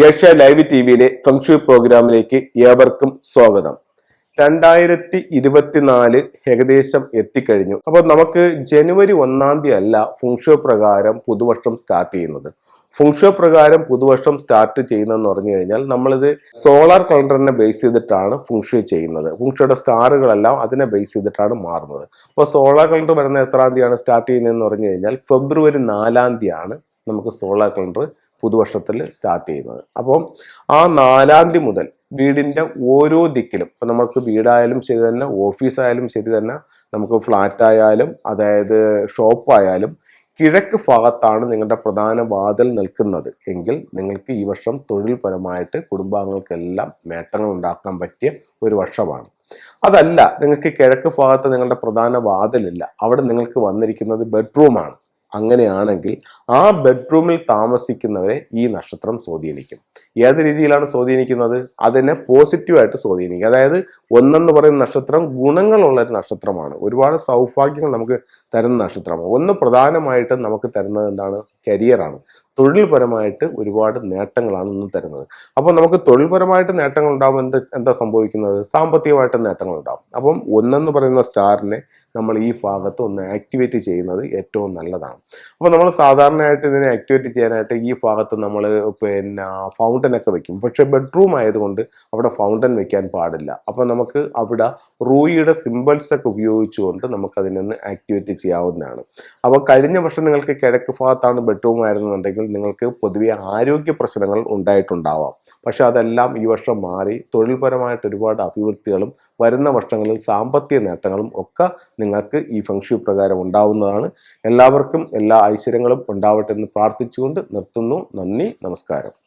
Asia live T വിയിലെ ഫംഗ്ഷു പ്രോഗ്രാമിലേക്ക് ഏവർക്കും സ്വാഗതം. രണ്ടായിരത്തി ഇരുപത്തിനാല് ഏകദേശം എത്തിക്കഴിഞ്ഞു. അപ്പോൾ നമുക്ക് ജനുവരി ഒന്നാം തീയതി അല്ല ഫുങ്ഷോ പ്രകാരം പുതുവർഷം സ്റ്റാർട്ട് ചെയ്യുന്നത്. ഫുങ്ഷോ പ്രകാരം പുതുവർഷം സ്റ്റാർട്ട് ചെയ്യുന്നതെന്ന് പറഞ്ഞു കഴിഞ്ഞാൽ നമ്മളിത് സോളാർ കലണ്ടറിനെ ബേസ് ചെയ്തിട്ടാണ് ഫുങ്ഷോ ചെയ്യുന്നത്. ഫുങ്ഷോയുടെ സ്റ്റാറുകളെല്ലാം അതിനെ ബേസ് ചെയ്തിട്ടാണ് മാറുന്നത്. അപ്പോൾ സോളാർ കലണ്ടർ വരുന്ന എത്രാം തീയതിയാണ് സ്റ്റാർട്ട് ചെയ്യുന്നതെന്ന് പറഞ്ഞു കഴിഞ്ഞാൽ ഫെബ്രുവരി നാലാം തീയതിയാണ് നമുക്ക് സോളാർ കലണ്ടർ പുതുവർഷത്തിൽ സ്റ്റാർട്ട് ചെയ്യുന്നത്. അപ്പം ആ നാലാം തീയതി മുതൽ വീടിന്റെ ഓരോ ദിക്കിലും ഇപ്പം നമുക്ക് വീടായാലും ശരി തന്നെ ഓഫീസായാലും ശരി തന്നെ നമുക്ക് ഫ്ലാറ്റ് ആയാലും അതായത് ഷോപ്പായാലും കിഴക്ക് ഭാഗത്താണ് നിങ്ങളുടെ പ്രധാന വാതിൽ നിൽക്കുന്നത്. എങ്കിൽ നിങ്ങൾക്ക് ഈ വർഷം തൊഴിൽപരമായിട്ട് കുടുംബാംഗങ്ങൾക്കെല്ലാം നേട്ടങ്ങൾ ഉണ്ടാക്കാൻ പറ്റിയ ഒരു വർഷമാണ്. അതല്ല നിങ്ങൾക്ക് കിഴക്ക് ഭാഗത്ത് നിങ്ങളുടെ പ്രധാന വാതിലില്ല. അവിടെ നിങ്ങൾക്ക് വന്നിരിക്കുന്നത് ബെഡ്റൂമാണ് അങ്ങനെയാണെങ്കിൽ ആ ബെഡ്റൂമിൽ താമസിക്കുന്നവരെ ഈ നക്ഷത്രം സ്വാധീനിക്കും. ഏത് രീതിയിലാണ് സ്വാധീനിക്കുന്നത്? അതിനെ പോസിറ്റീവായിട്ട് സ്വാധീനിക്കും. അതായത് ഒന്നെന്ന് പറയുന്ന നക്ഷത്രം ഗുണങ്ങളുള്ള ഒരു നക്ഷത്രമാണ്. ഒരുപാട് സൗഭാഗ്യങ്ങൾ നമുക്ക് തരുന്ന നക്ഷത്രമാണ്. ഒന്ന് പ്രധാനമായിട്ടും നമുക്ക് തരുന്നത് എന്താണ്? കരിയറാണ് തൊഴിൽപരമായിട്ട് ഒരുപാട് നേട്ടങ്ങളാണ് ഇന്ന് തരുന്നത്. അപ്പോൾ നമുക്ക് തൊഴിൽപരമായിട്ട് നേട്ടങ്ങൾ ഉണ്ടാകും എന്താ എന്താ സംഭവിക്കുന്നത്? സാമ്പത്തികമായിട്ട് നേട്ടങ്ങൾ ഉണ്ടാകും അപ്പം ഒന്നെന്ന് പറയുന്ന സ്റ്റാറിനെ നമ്മൾ ഈ ഭാഗത്ത് ഒന്ന് ആക്ടിവേറ്റ് ചെയ്യുന്നത് ഏറ്റവും നല്ലതാണ്. അപ്പോൾ നമ്മൾ സാധാരണയായിട്ട് ഇതിനെ ആക്ടിവേറ്റ് ചെയ്യാനായിട്ട് ഈ ഭാഗത്ത് നമ്മൾ പിന്നെ ഫൗണ്ടൻ ഒക്കെ വെക്കും. പക്ഷേ ബെഡ്റൂം ആയതുകൊണ്ട് അവിടെ ഫൗണ്ടൻ വെക്കാൻ പാടില്ല. അപ്പോൾ നമുക്ക് അവിടെ റൂയിയുടെ സിമ്പിൾസ് ഒക്കെ ഉപയോഗിച്ചുകൊണ്ട് നമുക്ക് അതിനൊന്ന് ആക്ടിവേറ്റ് ചെയ്യാവുന്നതാണ്. അപ്പോൾ കഴിഞ്ഞ വർഷം നിങ്ങൾക്ക് കിഴക്ക് ഭാഗത്താണ് ബെഡ്റൂം നിങ്ങൾക്ക് പൊതുവെ ആരോഗ്യ പ്രശ്നങ്ങൾ ഉണ്ടായിട്ടുണ്ടാവാം. പക്ഷെ അതെല്ലാം ഈ വർഷം മാറി. തൊഴിൽപരമായിട്ട് ഒരുപാട് അഭിവൃദ്ധികളും വരുന്ന വർഷങ്ങളിൽ സാമ്പത്തിക നേട്ടങ്ങളും ഒക്കെ നിങ്ങൾക്ക് ഈ ഫംഗ്ഷു പ്രകാരം ഉണ്ടാവുന്നതാണ്. എല്ലാവർക്കും എല്ലാ ഐശ്വര്യങ്ങളും ഉണ്ടാവട്ടെ എന്ന് പ്രാർത്ഥിച്ചുകൊണ്ട് നിർത്തുന്നു. നന്ദി നമസ്കാരം.